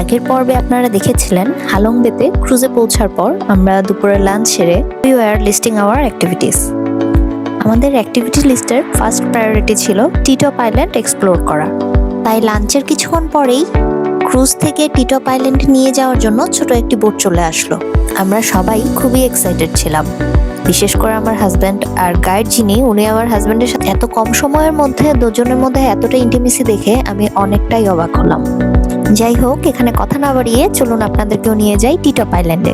আগের পর্বে আপনারা দেখেছিলেন হালং বেতে ক্রুজে পৌঁছার পর আমরা দুপুরে লাঞ্চ সেরে we were listing our activities আমাদের অ্যাক্টিভিটি লিস্টের ফার্স্ট প্রায়োরিটি ছিল টিটপ আইল্যান্ড এক্সপ্লোর করা। তাই লাঞ্চের কিছুক্ষণ পরেই ক্রুজ থেকে টিটপ আইল্যান্ড নিয়ে যাওয়ার জন্য ছোট একটি বোট চলে আসলো। আমরা সবাই খুবই এক্সাইটেড ছিলাম। বিশেষ করে আমার হাজব্যান্ড আর গাইড যিনি, উনি আমার হাজব্যান্ডের সাথে এত কম সময়ের মধ্যে, দুজনের মধ্যে এতটা ইন্টিমেসি দেখে আমি অনেকটাই অবাক হলাম। যাই হোক এখানে কথা না বাড়িয়ে চলুন আপনাদেরকেও নিয়ে যাই টিটপ আইল্যান্ডে।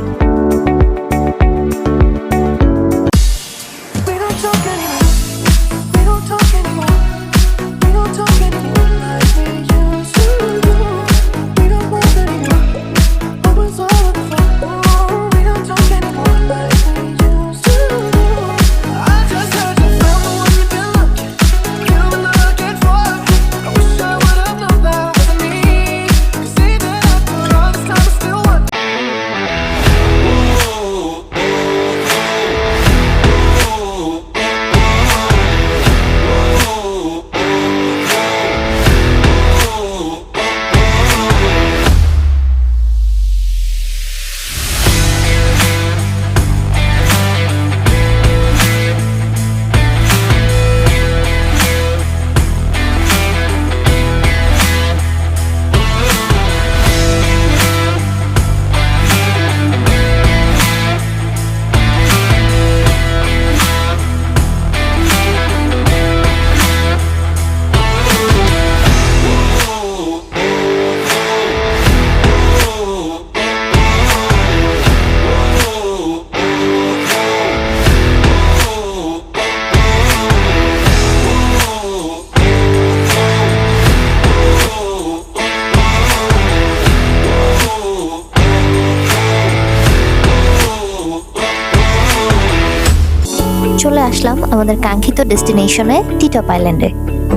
আসলাম আমাদের কাঙ্ক্ষিত ডেস্টিনেশনে টিটপ আইল্যান্ডে।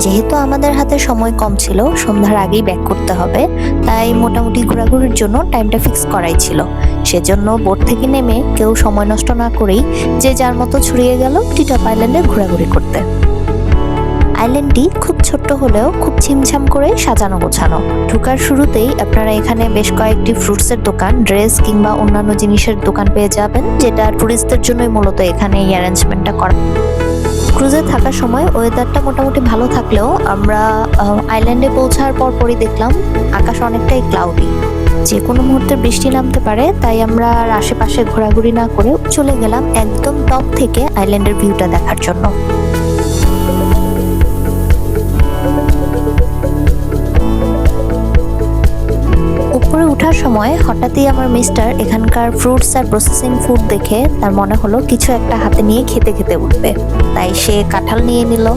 যেহেতু আমাদের হাতে সময় কম ছিল, সন্ধ্যার আগেই ব্যাক করতে হবে, তাই মোটামুটি ঘোরাঘুরির জন্য টাইমটা ফিক্স করাই ছিল। সেজন্য বোট থেকে নেমে কেউ সময় নষ্ট না করেই যে যার মতো ছড়িয়ে গেল টিটপ আইল্যান্ডে ঘোরাঘুরি করতে। আইল্যান্ডটি খুব ছোট্ট হলেও খুব ছিমছাম করে সাজানো গোছানো। ঢোকার শুরুতেই আপনারা এখানে বেশ কয়েকটি ফ্রুটসের দোকান ড্রেস কিংবা অন্যান্য জিনিসের দোকান পেয়ে যাবেন, যেটা টুরিস্টদের জন্যই মূলত এখানে এই অ্যারেঞ্জমেন্টটা করা। ক্রুজে থাকার সময় ওয়েদারটা মোটামুটি ভালো থাকলেও আমরা আইল্যান্ডে পৌঁছার পর পরই দেখলাম আকাশ অনেকটাই ক্লাউডি যে কোনো মুহূর্তে বৃষ্টি নামতে পারে, তাই আমরা আর আশেপাশে ঘোরাঘুরি না করে চলে গেলাম একদম টপ থেকে আইল্যান্ডের ভিউটা দেখার জন্য। উপরে ওঠার সময় হঠাৎই আমার মিস্টার এখানকার ফ্রুটস আর প্রসেসিং ফুড দেখে তার মনে হলো কিছু একটা হাতে নিয়ে খেতে খেতে উঠবে। তাই সে কাঁঠাল নিয়ে নিল।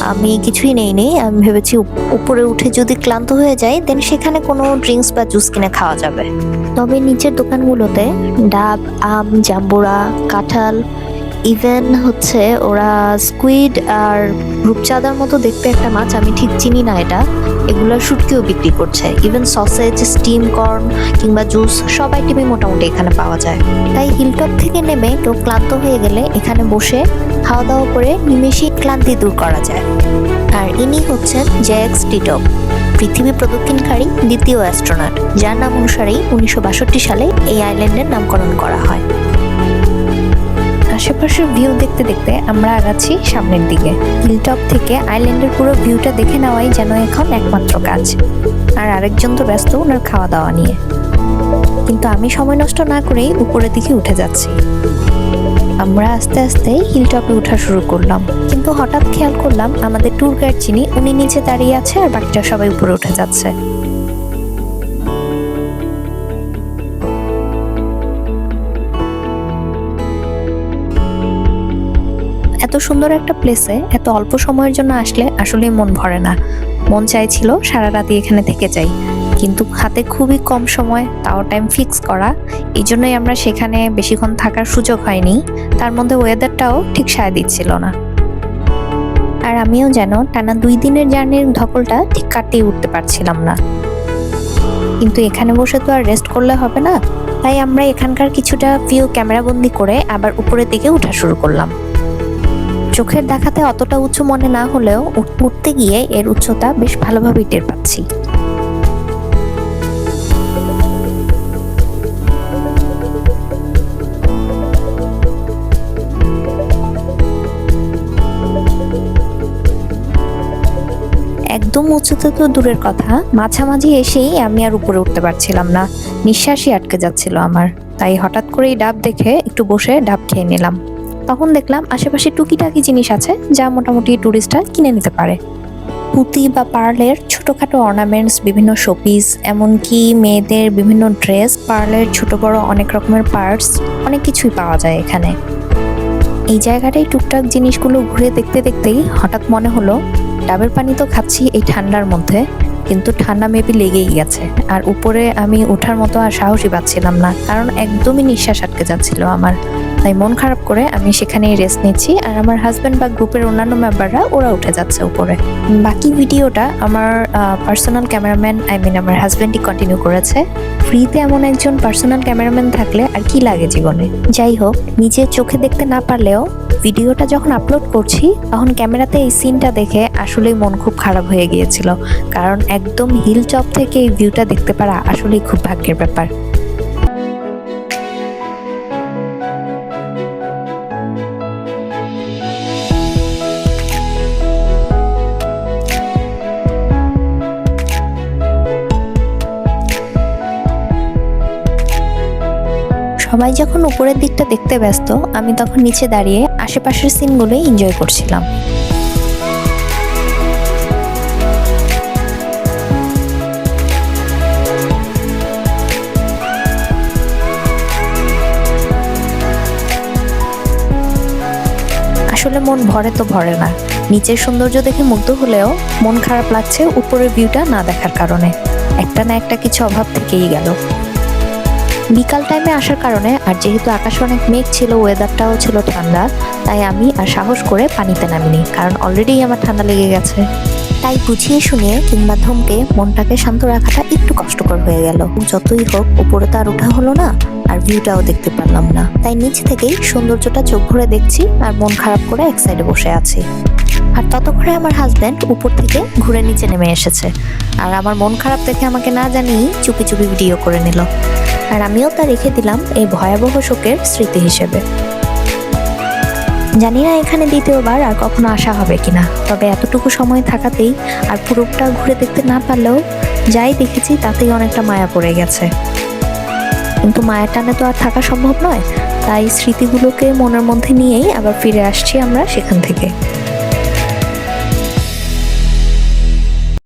আমি কিছুই নেইনি। আমি ভেবেছি উপরে উঠে যদি ক্লান্ত হয়ে যায় দেন সেখানে কোনো ড্রিঙ্কস বা জুস কিনে খাওয়া যাবে। তবে নিচের দোকানগুলোতে ডাব, আম, জাম্বুরা, কাঁঠাল ইভেন হচ্ছে ওরা স্কুইড আর রূপচাঁদার মতো দেখতে একটা মাছ, আমি ঠিক চিনি না এটা। এগুলোর শুটকিও বিক্রি করছে। ইভেন সসেজ স্টিম কর্ন কিংবা জুস সব আইটেমই মোটামুটি এখানে পাওয়া যায়। তাই হিলটপ থেকে নেমে কেউ ক্লান্ত হয়ে গেলে এখানে বসে খাওয়া দাওয়া করে নিমেষেই ক্লান্তি দূর করা যায়। আর ইনি হচ্ছেন জ্যাক্স টিটপ পৃথিবী প্রদক্ষিণকারী দ্বিতীয় অ্যাস্ট্রোনট, যার নাম অনুসারেই উনিশশো বাষট্টি সালে এই আইল্যান্ডের নামকরণ করা হয়। আশেপাশের ভিউ দেখতে দেখতে আমরা আগাচ্ছি সামনের দিকে। হিলটপ থেকে আইল্যান্ডের পুরো ভিউটা দেখে নেওয়াই যেন এখন একমাত্র কাজ। আর আরেকজন তো ব্যস্ত ওনার খাওয়া দাওয়া নিয়ে। কিন্তু আমি সময় নষ্ট না করেই উপরের দিকে উঠে যাচ্ছি। আমরা আস্তে আস্তে হিলটপে ওঠা শুরু করলাম। কিন্তু হঠাৎ খেয়াল করলাম আমাদের ট্যুর গাইড যিনি, উনি নিচে দাঁড়িয়ে আছে আর বাকিটা সবাই উপরে উঠে যাচ্ছে। এত সুন্দর একটা প্লেসে এত অল্প সময়ের জন্য আসলে আসলেই মন ভরে না। মন চাইছিল সারা রাতি এখানে থেকে যাই। কিন্তু হাতে খুবই কম সময়, তাও টাইম ফিক্স করা। এই জন্যই আমরা সেখানে বেশিক্ষণ থাকার সুযোগ হয়নি। তার মধ্যে ওয়েদারটাও ঠিক সায় দিচ্ছিল না। আর আমিও যেন টানা দুই দিনের জার্নির ধকলটা ঠিক কাটিয়ে উঠতে পারছিলাম না। কিন্তু এখানে বসে তো আর রেস্ট করলে হবে না। তাই আমরা এখানকার কিছুটা ভিউ ক্যামেরাবন্দি করে আবার উপরের দিকে ওঠা শুরু করলাম। চোখের দেখাতে অতটা উঁচু মনে না হলেও উঠতে গিয়ে এর উচ্চতা বেশ ভালোভাবেই টের পাচ্ছি। একদম উঁচুতে তো দূরের কথা। মাঝামাঝি এসেই আমি আর উপরে উঠতে পারছিলাম না। নিঃশ্বাসই আটকে যাচ্ছিল আমার। তাই হঠাৎ করেই ডাব দেখে একটু বসে ডাব খেয়ে নিলাম। তখন দেখলাম আশেপাশে টুকিটাকি জিনিস আছে যা মোটামুটি ট্যুরিস্টরা কিনে নিতে পারে। পুঁতি বা পার্লের ছোটোখাটো অর্নামেন্টস, বিভিন্ন শোপিস, এমনকি মেয়েদের বিভিন্ন ড্রেস, পার্লের ছোট বড় অনেক রকমের পার্টস, অনেক কিছুই পাওয়া যায় এখানে। এই জায়গাটাই টুকটাক জিনিসগুলো ঘুরে দেখতে দেখতেই হঠাৎ মনে হলো, ডাবের পানি তো খাচ্ছি এই ঠান্ডার মধ্যে। কিন্তু ঠান্ডা মেবি লেগেই গেছে। আর উপরে আমি ওঠার মতো আর সাহসই পাচ্ছিলাম না, কারণ একদমই নিঃশ্বাস আটকে যাচ্ছিল আমার। তাই মন খারাপ করে আমি সেখানেই রেস্ট নিচ্ছি আর আমার হাজব্যান্ড বা গ্রুপের অন্যান্য মেম্বাররা ওরা উঠে যাচ্ছে উপরে। বাকি ভিডিওটা আমার পার্সোনাল ক্যামেরাম্যান আই মিন আমার হাজব্যান্ডই কন্টিনিউ করেছে। ফ্রিতে এমন একজন পার্সোনাল ক্যামেরাম্যান থাকলে আর কি লাগে জীবনে? যাই হোক নিজে চোখে দেখতে না পারলেও ভিডিওটা যখন আপলোড করছি, তখন ক্যামেরাতে এই সিনটা দেখে আসলেই মন খুব খারাপ হয়ে গিয়েছিল। কারণ একদম হিল চপ থেকে এই ভিউটা দেখতে পারা আসলেই খুব ভাগ্যের ব্যাপার। সবাই যখন উপরের দিকটা দেখতে ব্যস্ত, আমি তখন নিচে দাঁড়িয়ে আশেপাশের সিনগুলোই এনজয় করছিলাম। আসলে মন ভরে তো ভরে না। নিচের সৌন্দর্য দেখে মুগ্ধ হলেও মন খারাপ লাগছে উপরের ভিউটা না দেখার কারণে। একটা না একটা কিছু অভাব থেকেই গেল। বিকাল টাইমে আসার কারণে, আর যেহেতু আকাশে অনেক মেঘ ছিল ওয়েদারটাও ছিল ঠান্ডা, তাই আমি আর সাহস করে পানিতে নামিনি, কারণ অলরেডি আমার ঠান্ডা লেগে গেছে। তাই বুঝিয়ে শুনিয়ে কিংবা ধমকে মনটাকে শান্ত রাখাটা একটু কষ্টকর হয়ে গেল। যতই হোক উপরে তো আর ওঠা হলো না। আর ভিউটাও দেখতে পারলাম না। তাই নিচ থেকেই সৌন্দর্যটা চোখ ঘুরে দেখছি আর মন খারাপ করে এক সাইডে বসে আছি। আর ততক্ষণে আমার হাজব্যান্ড উপর থেকে ঘুরে নিচে নেমে এসেছে। আর আমার মন খারাপ দেখে আমাকে না জানিয়েই চুপি চুপি ভিডিও করে নিল। আর আমিও তা রেখে দিলাম এই ভয়াবহ শোকের স্মৃতি হিসেবে। জানি না এখানে দ্বিতীয়বার আর কখনো আসা হবে কিনা, তবে এতটুকু সময় থাকাতেই আর পুরোটা ঘুরে দেখতে না পারলেও যাই দেখেছি তাতেই অনেকটা মায়া পড়ে গেছে। কিন্তু মায়ের টানে তো আর থাকা সম্ভব নয়। তাই স্মৃতিগুলোকে মনের মধ্যে নিয়েই আবার ফিরে আসছি আমরা সেখান থেকে।